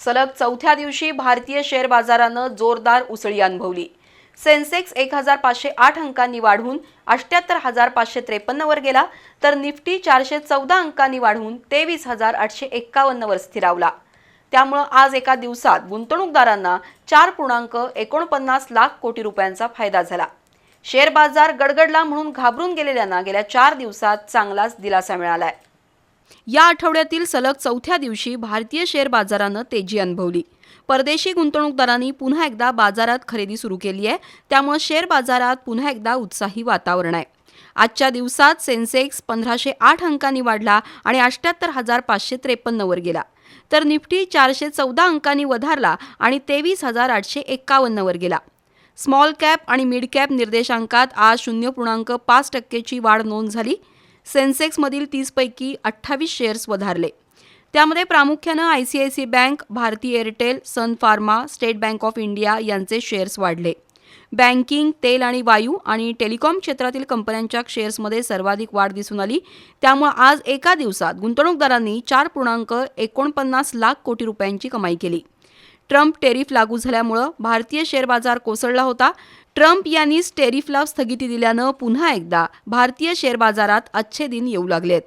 सलग चौथ्या दिवशी भारतीय शेअर बाजारानं जोरदार उसळी अनुभवली. सेन्सेक्स एक हजार पाचशे आठ अंकांनी वाढून अठ्याहत्तर हजार पाचशे त्रेपन्नवर गेला तर निफ्टी चारशे चौदा अंकांनी वाढून तेवीस हजार आठशे एक्कावन्नवर स्थिरावला. त्यामुळं आज एका दिवसात गुंतवणूकदारांना चार पूर्णांक एकोणपन्नास लाख कोटी रुपयांचा फायदा झाला. शेअर बाजार गडगडला म्हणून घाबरून गेलेल्यांना गेल्या चार दिवसात चांगलाच दिलासा मिळाला आहे या आठवड्यातील सलग चौथ्या दिवशी भारतीय शेअर बाजारानं तेजी अनुभवली. परदेशी गुंतवणूकदारांनी पुन्हा एकदा बाजारात खरेदी सुरू केली आहे. त्यामुळे शेअर बाजारात पुन्हा एकदा उत्साही वातावरण आहे. आजच्या दिवसात सेन्सेक्स पंधराशे आठ अंकांनी वाढला आणि अठ्याहत्तर हजार पाचशे त्रेपन्नवर गेला. तर निफ्टी चारशे चौदा अंकांनी वधारला आणि तेवीस हजार आठशे एक्कावन्नवर गेला. स्मॉल कॅप आणि मिड कॅप निर्देशांकात आज शून्य पूर्णांक पाच टक्केची वाढ नोंद झाली. सेन्सेक्समधील तीसपैकी अठ्ठावीस शेअर्स वधारले. त्यामध्ये प्रामुख्यानं I C I C bank Bharti Airtel Sun Pharma State Bank of India यांचे शेअर्स वाढले. बँकिंग तेल आणि वायू आणि टेलिकॉम क्षेत्रातील कंपन्यांच्या शेअर्समध्ये सर्वाधिक वाढ दिसून आली. त्यामुळे आज एका दिवसात गुंतवणूकदारांनी चार पूर्णांक एकोणपन्नास लाख कोटी रुपयांची कमाई केली. ट्रम्प टेरिफ लागू झाल्यामुळं भारतीय शेअर बाजार कोसळला होता. ट्रम्प यांनीच टेरिफला स्थगिती दिल्यानं पुन्हा एकदा भारतीय शेअर बाजारात अच्छे दिन येऊ लागलेत.